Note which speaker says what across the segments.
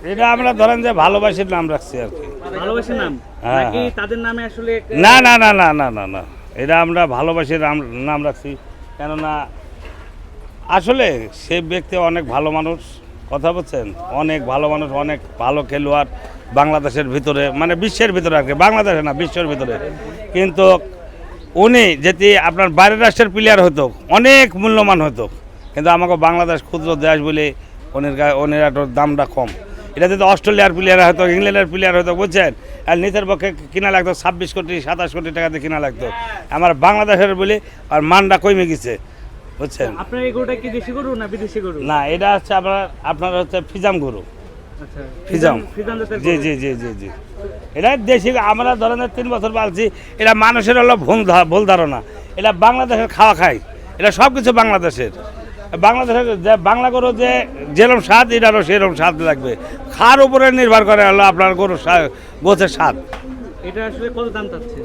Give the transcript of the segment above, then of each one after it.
Speaker 1: এটা আমরা ধরেন যে ভালোবাসির নাম রাখছি আর কি।
Speaker 2: নাম?
Speaker 1: হ্যাঁ,
Speaker 2: নাকি
Speaker 1: হ্যাঁ।
Speaker 2: তাদের নামে আসলে
Speaker 1: না না না না না না না। এটা আমরা ভালোবাসির নাম নাম রাখছি। কেননা আসলে সে ব্যক্তি অনেক ভালো মানুষ কথা বলছেন? অনেক ভালো মানুষ অনেক ভালো খেলোয়াড় বাংলাদেশের ভিতরে মানে বিশ্বের ভিতরে আর কি বাংলাদেশে না বিশ্বের ভিতরে। কিন্তু উনি যদি আপনার বাইরের রাষ্ট্রের প্লেয়ার হতো অনেক মূল্যমান হতো কিন্তু আমাকে বাংলাদেশ ক্ষুদ্র দেশ বলে উনির গা- উনির একটু দামটা কম। এটা যদি অস্ট্রেলিয়ার প্লেয়ার হতো ইংল্যান্ডের প্লেয়ার হতো বুঝছেন? আর নিচের পক্ষে কিনা লাগতো ছাব্বিশ কোটি সাতাশ কোটি টাকাতে কিনা লাগতো। আমার বাংলাদেশের বলে আর মানটা কমে গেছে বুঝছেন?
Speaker 2: আপনার এই গরুটা কি দেশি গরু না বিদেশি গরু?
Speaker 1: না এটা হচ্ছে আপনার আপনার হচ্ছে ফিজাম গরু।
Speaker 2: আচ্ছা
Speaker 1: ফিজাম।
Speaker 2: ফিজাম
Speaker 1: জি জি জি জি জি। এটা দেশি আমরা ধরনের তিন বছর পালছি এটা মানুষের হলো ভুল ভুল ধারণা। এটা বাংলাদেশের খাওয়া খায়। এটা সব কিছু বাংলাদেশের। বাংলাদেশের যে বাংলা গরু যে যেরকম স্বাদ এটারও সেরকম স্বাদ লাগবে। খার উপরে নির্ভর করে হলো আপনার গরুর গোছের স্বাদ।
Speaker 2: এটা আসলে কত দাম চাচ্ছে?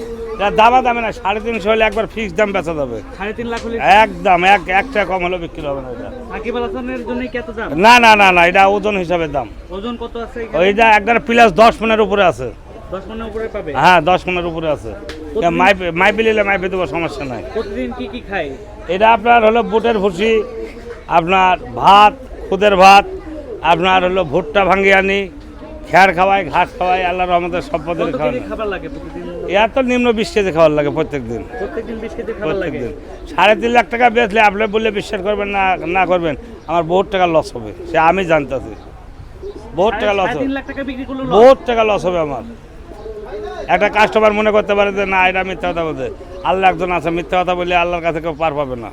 Speaker 1: দামা দামে না সাড়ে তিনশো হলে একবার ফিক্স দাম বেচা যাবে।
Speaker 2: সাড়ে তিন লাখ হলে
Speaker 1: একদম এক একটা কম হলে বিক্রি হবে না এটা।
Speaker 2: সাকিব আল হাসানের জন্য কি দাম?
Speaker 1: না না না না এটা ওজন হিসাবে দাম।
Speaker 2: ওজন কত আছে
Speaker 1: ওইটা একবার প্লাস দশ মনের উপরে আছে।
Speaker 2: দশ মনের উপরে পাবে?
Speaker 1: হ্যাঁ দশ মনের উপরে আছে।
Speaker 2: প্রতিদিন-
Speaker 1: মাইপ মাইপে নিলে মাইপে দেবো সমস্যা নাই।
Speaker 2: প্রতিদিন কি কি খায়?
Speaker 1: এটা আপনার হলো বুটের ভুসি আপনার ভাত খুদের ভাত আপনার হলো ভুট্টা ভাঙ্গি আনি খেয়ার খাওয়াই ঘাস খাওয়াই আল্লাহ রহমতের সব পদের
Speaker 2: খাবার লাগে
Speaker 1: এত নিম্ন বিশ কেজি খাওয়ার লাগে প্রত্যেক দিন
Speaker 2: খাবার
Speaker 1: প্রত্যেক দিন সাড়ে তিন লাখ টাকা বেচলে আপনি বললে বিশ্বাস করবেন না না করবেন আমার বহুত টাকা লস হবে সে আমি জানতেছি। বহুত টাকা লস হবে। বহুত টাকা লস হবে আমার। একটা কাস্টমার মনে করতে পারে যে না এটা মিথ্যা কথা বলছে। আল্লাহ একজন আছে মিথ্যা কথা বলে আল্লাহর কাছে কেউ পার পাবে না।